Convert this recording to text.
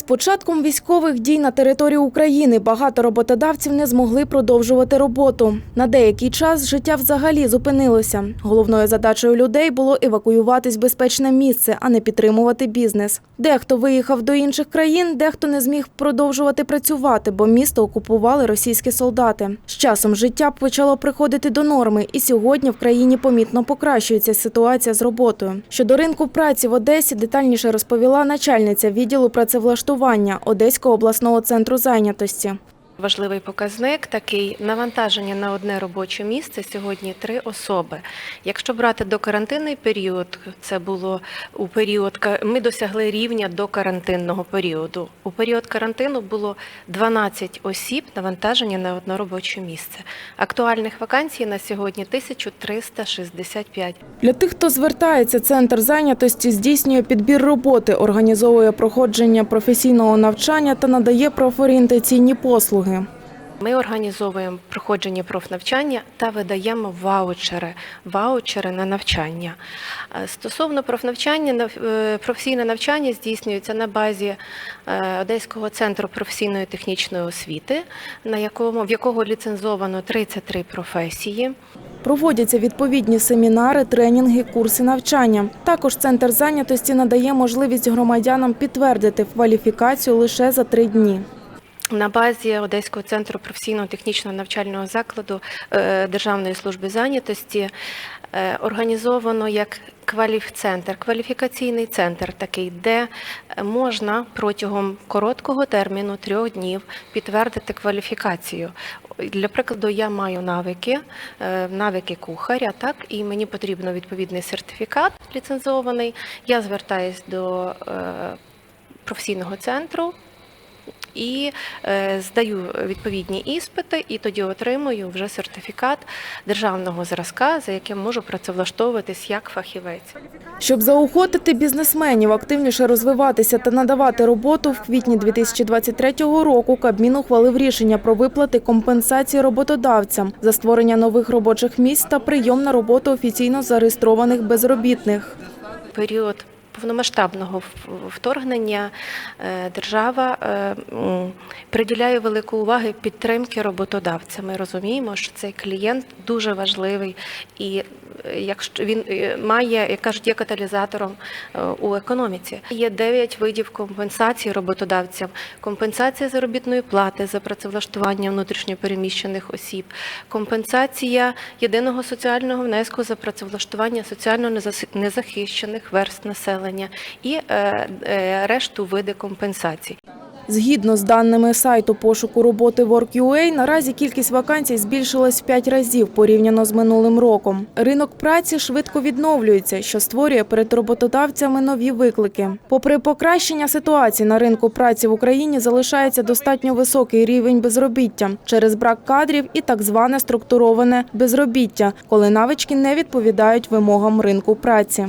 З початком військових дій на території України багато роботодавців не змогли продовжувати роботу. На деякий час життя взагалі зупинилося. Головною задачею людей було евакуюватись в безпечне місце, а не підтримувати бізнес. Дехто виїхав до інших країн, дехто не зміг продовжувати працювати, бо місто окупували російські солдати. З часом життя почало приходити до норми, і сьогодні в країні помітно покращується ситуація з роботою. Щодо ринку праці в Одесі детальніше розповіла начальниця відділу працевлаштування Одеського обласного центру зайнятості. Важливий показник такий навантаження на одне робоче місце сьогодні три особи. Якщо брати до карантинний період, це було у період ми досягли рівня до карантинного періоду. У період карантину було 12 осіб навантаження на одне робоче місце. Актуальних вакансій на сьогодні 1365. Для тих, хто звертається, центр зайнятості здійснює підбір роботи, організовує проходження професійного навчання та надає профорієнтаційні послуги. Ми організовуємо проходження профнавчання та видаємо ваучери, ваучери на навчання. Е, Стосовно профнавчання, нав- е, професійне навчання здійснюється на базі е, Одеського центру професійної технічної освіти, на якому в якого ліцензовано 33 професії. Проводяться відповідні семінари, тренінги, курси навчання. Також центр зайнятості надає можливість громадянам підтвердити кваліфікацію лише за три дні. На базі Одеського центру професійного технічного навчального закладу е, Державної служби зайнятості е, організовано як кваліфцентр, кваліфікаційний центр такий, де можна протягом короткого терміну трьох днів підтвердити кваліфікацію. Для прикладу, я маю навики, е, навики кухаря, так і мені потрібно відповідний сертифікат ліцензований. Я звертаюсь до професійного центру і е, здаю відповідні іспити, і тоді отримую вже сертифікат державного зразка, за яким можу працевлаштовуватись як фахівець. Щоб заохотити бізнесменів активніше розвиватися та надавати роботу, в квітні 2023 року Кабмін ухвалив рішення про виплати компенсації роботодавцям за створення нових робочих місць та прийом на роботу офіційно зареєстрованих безробітних. період повномасштабного вторгнення е, держава е, приділяє велику увагу підтримки роботодавця. Ми розуміємо, що цей клієнт дуже важливий і е, якщо він має, як кажуть, є каталізатором у економіці. Є дев'ять видів компенсації роботодавцям: компенсація заробітної плати за працевлаштування внутрішньопереміщених осіб, компенсація єдиного соціального внеску за працевлаштування соціально незахищених верст населення і е, е, решту види компенсацій. Згідно з даними сайту пошуку роботи Work.ua, наразі кількість вакансій збільшилась в 5 разів порівняно з минулим роком. Ринок праці швидко відновлюється, що створює перед роботодавцями нові виклики. Попри покращення ситуації на ринку праці в Україні залишається достатньо високий рівень безробіття через брак кадрів і так зване структуроване безробіття, коли навички не відповідають вимогам ринку праці.